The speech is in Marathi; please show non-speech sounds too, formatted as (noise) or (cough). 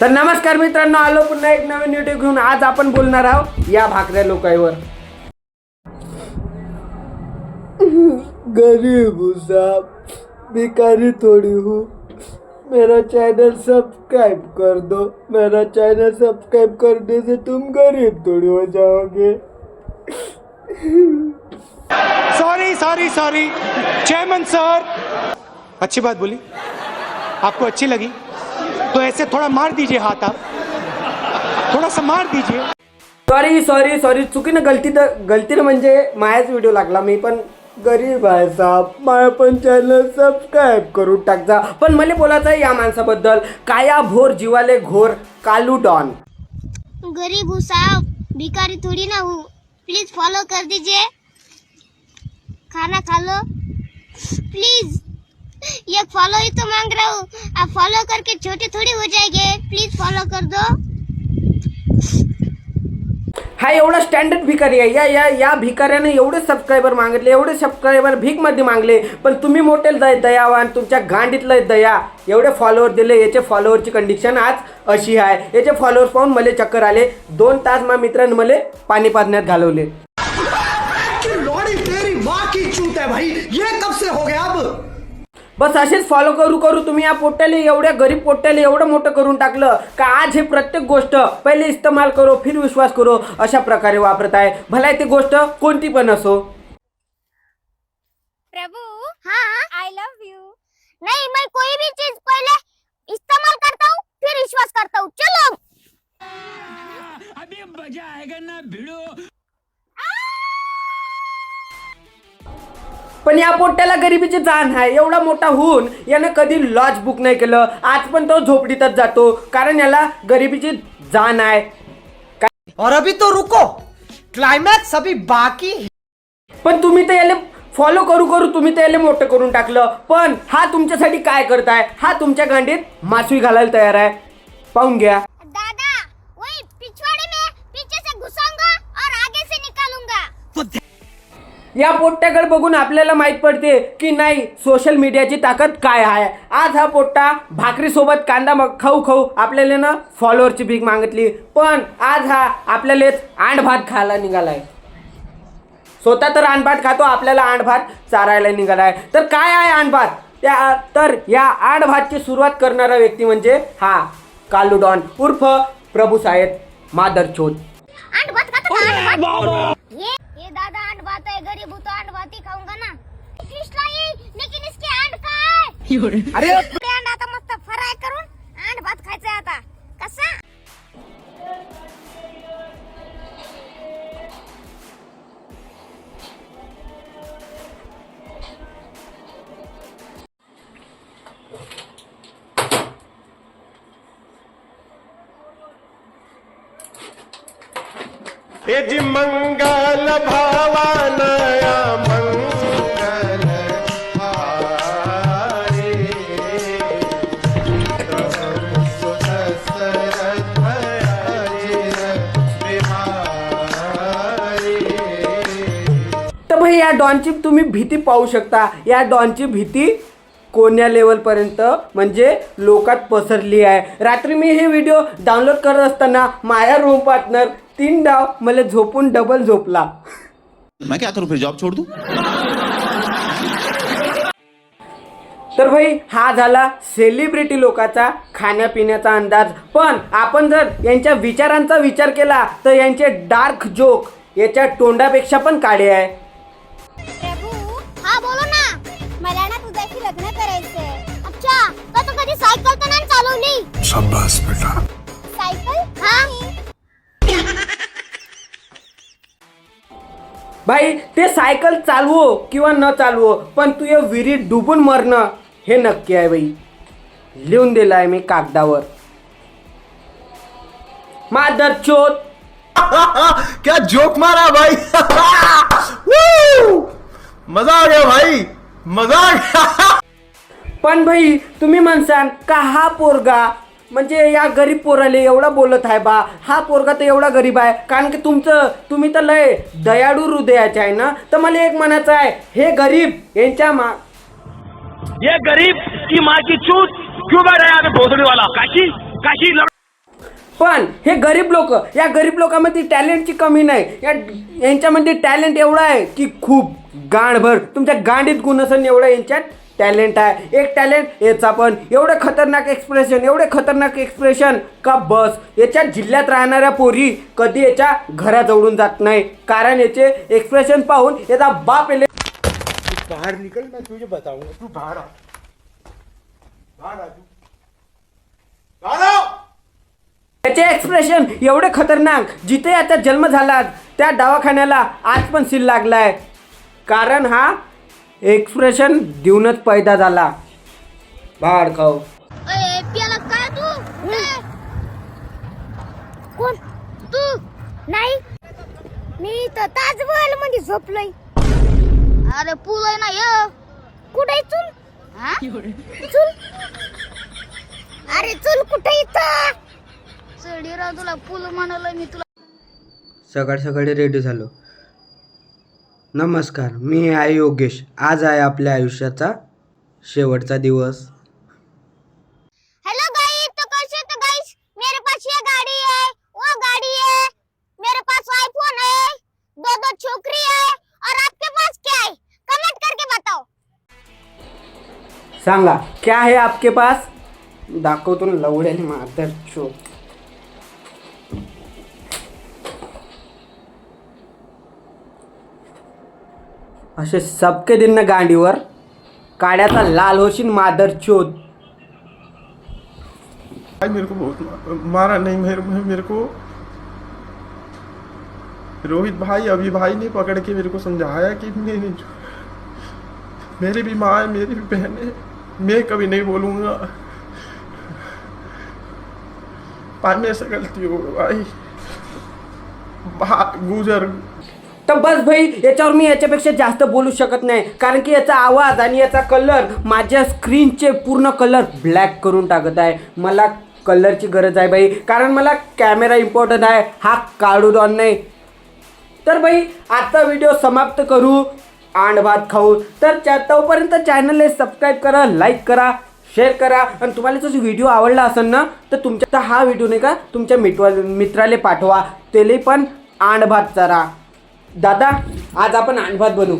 तर नमस्कार मित्रांनो आलो पुन्हा एक नवीन व्हिडिओ घेऊन. आज आपण बोलणार आहोत या भाकऱ्या लोकांवर गरीब साहब भिखारी थोड़ी हूँ. मेरा चैनल सब्सक्राइब कर दो. मेरा चैनल सब्सक्राइब करने से तुम गरीब थोड़ी हो जाओगे. Sorry sorry sorry chairman sir अच्छी बात बोली। आपको अच्छी लगी। तो ऐसे थोड़ा मार दीजिए हाथ आप। थोड़ा सा मार दीजिए। सॉरी सॉरी सॉरी चुकीनं गलती तर गलतीनं म्हणजे मायाच व्हिडिओ लागला. मी पण गरीब आहे साहेब. माया पण चॅनल सबस्क्राईब करून टाकजा पण मला बोलायचं आहे या माणसाबद्दल. काया भोर जीवाले घोर कालू डॉन. गरीब हूँ साहब. भिखारी थोड़ी ना हूँ. प्लीज फॉलो कर दीजिए. खाना खा लो. प्लीज एक फॉलो ही तो मांग रहा हूँ. फॉलो करके छोटे थोड़ी हो जाएंगे। प्लीज फॉलो कर दो। हा एवढा स्टँडर्ड भिकारी आहे. या या या भिकाऱ्याने एवढे सबस्क्रायबर मागितले एवढे सबस्क्रायबर भीकमध्ये मागले पण तुम्ही मोठे दय दयावान तुमच्या गांडीतलं दया. एवढे फॉलोअर दिले याचे फॉलोअरची कंडिशन आज अशी आहे. याचे फॉलोअर्स पाहून मला चक्कर आले. दोन तास मा मित्रांनी मला पाणी पाजण्यात घालवले. लौड़ी तेरी माँ की चूत है भाई। ये कब से हो गया अब? बस असेच फॉलो करू करू तुम्ही या पोट्याला एवढ्या गरीब पोट्याला एवढं मोठं करून टाकलं का आज हे प्रत्येक गोष्ट पहिले इस्तेमाल करो फिर विश्वास करो अशा प्रकारे वापरत आहे. भला ती गोष्ट कोणती पण असो. प्रभु हाँ आई लव यू नहीं मैं पण या पोट्याला गरिबीची जाण आहे. एवढा मोठा होऊन यानं कधी लॉज बुक नाही केलं. आज पण तो झोपडीतच जातो. कारण याला गरिबीची जाण आहे. और अभी तो रुको. क्लाइमैक्स अभी बाकी है. पण तुम्ही तर याला फॉलो करू करू तुम्ही तर याला मोठं करून टाकलं. पण हा तुमच्यासाठी काय करताय? हा तुमच्या गांडीत मासुई घालायला तयार आहे. पाहून घ्या. या पोट्ट्याकडे बघून आपल्याला माहीत पडते की नाही सोशल मीडियाची ताकद काय आहे. आज हा पोट्टा भाकरीसोबत कांदा मग खाऊ खाऊ आपल्याला ना फॉलोअरची भीक मागितली. पण आज हा आपल्याला आंड भात खायला निघालाय. स्वतः तर आंड भात खातो आपल्याला आंड भात चारायला निघालाय. तर काय आहे आंड भात त्या तर या आंड भातची सुरुवात करणारा व्यक्ती म्हणजे हा कालू डॉन उर्फ प्रभू साहेब मादरचोद ये ये दादा अंड भात है गरीब तो अंड भात ही खाऊंगा ना। कृष्णा ये लेकिन इसके अंड का है? (laughs) अरे तेज मंगल भावानया मंगल हारे तर भाई या डॉनची तुम्ही भीती पाहू शकता. या डॉनची भीती कोण्या लेवलपर्यंत म्हणजे लोकात पसरली आहे. रात्री मी हे व्हिडिओ डाउनलोड करत असताना माया रूम पार्टनर तीन डाव मला झोपून डबल झोपला. मैं क्या करूं फिर जॉब छोड़ दूं? तर भाई हा झाला सेलिब्रिटी लोकांचा खाण्यापिण्याचा अंदाज. पण आपण जर यांच्या विचारांचा विचार केला तर यांचे डार्क जोक याच्या तोंडापेक्षा पण काळे आहे. प्रभू हा बोलो ना. मला ना तुझ्याशी लग्न करायचंय. अच्छा तर तू कधी सायकल तर नाही चालवली? बेटा. भाई ते सायकल चालवो किंवा न चालवो पण तू या विहिरीत डुबून मरणं हे नक्की आहे बाई. लिहून दिलं आहे मी कागदावर. मादर चोत. (laughs) क्या जोक मारा भाई! (laughs) मजा आ गया भाई. मजा आ गया. (laughs) पण भाई तुम्ही म्हणसान का हा पोरगा म्हणजे या गरीब पोराले एवढा बोलत आहे बा. हा पोरगा तर एवढा गरीब आहे. कारण की तुमचं तुम्ही तर लय दयाळू हृदयाचे आहे ना? तर मला एक म्हणायचं आहे हे गरीब यांच्या मा ये गरीब की माँ की चूत क्यों बैठा है यहाँ पे भोसड़ी वाला? काशी? काशी लड़ पण हे गरीब लोक या गरीब लोकांमध्ये टॅलेंटची कमी नाही. या यांच्यामध्ये टॅलेंट एवढं आहे की खूप गाणभर. तुमच्या गांडीत गुण असेल एवढं यांच्यात टॅलेंट आहे. एक टॅलेंट याचा पण एवढं खतरनाक एक्सप्रेशन एवढे खतरनाक एक्सप्रेशन का बस? याच्या जिल्ह्यात राहणाऱ्या पोरी कधी याच्या घराजवळून जात नाही. कारण याचे एक्सप्रेशन पाहून याचा बाप याले बाहर निकल मैं तुझे बताऊंगा तू बाहर आ. बाहर आ तू. बाहर आ! याचे एक्सप्रेशन एवढे खतरनाक. जिथे याचा जन्म झाला त्या दवाखान्याला आज पण सील लागलाय. कारण हा एक्सप्रेशन देऊनच पैदा झाला. भाड खाऊ. ए, प्याला काय तू. कोण? तू? नाही. मी तर ताजमहलमध्ये झोपलोय. अरे पूल आहे ना य कुठे चूल? हा? चूल? अरे चूल कुठे इथं? चढी राव तुला पूल म्हणाल मी तुला. सकाळ सकाळी रेडी झालो. नमस्कार मी आहे योगेश. आज आहे आपल्या आयुष्याचा शेवटचा दिवस. हेलो गाइस तो कैसे तो गाइस मेरे पास ये गाड़ी है वो गाड़ी है. मेरे पास आईफोन है दो दो छोकरी है और आपके पास क्या है? कमेंट करके बताओ. सांगा क्या है आपके पास? दाखवतो ना लवड्याने मातर चो असे सबके दिन गांडीवर काड्याचा लाल होशील मादर चोद. भाई मेरे को बहुत मारा नहीं, मेरे मेरे को। रोहित भाई, अभी भाई ने पकड़ के मेरे को समझाया कि मेरी मेरी भी माँ है, मेरी भी बहन है, मैं कभी नहीं बोलूँगा। भाई मेरे से गलती हो भाई गुजर। तर बस भाई याच्यावर मी याच्यापेक्षा जास्त बोलू शकत नाही. कारण की याचा आवाज आणि याचा कलर माझ्या स्क्रीनचे पूर्ण कलर ब्लॅक करून टाकत आहे. मला कलरची गरज आहे बाई कारण मला कॅमेरा इम्पॉर्टंट आहे. हा काढू ऑन नाही. तर बाई आजचा व्हिडिओ समाप्त करू. आंड भात खाऊ. तर त्या तोपर्यंत चॅनलला सबस्क्राईब करा लाईक करा शेअर करा. आणि तुम्हाला जर व्हिडिओ आवडला असेल ना तर तुमच्या तर हा व्हिडिओ नाही का तुमच्या मित्र मित्राला पाठवा. त्याला पण आंड भात चरा दादा आज आपण आणभात बनवू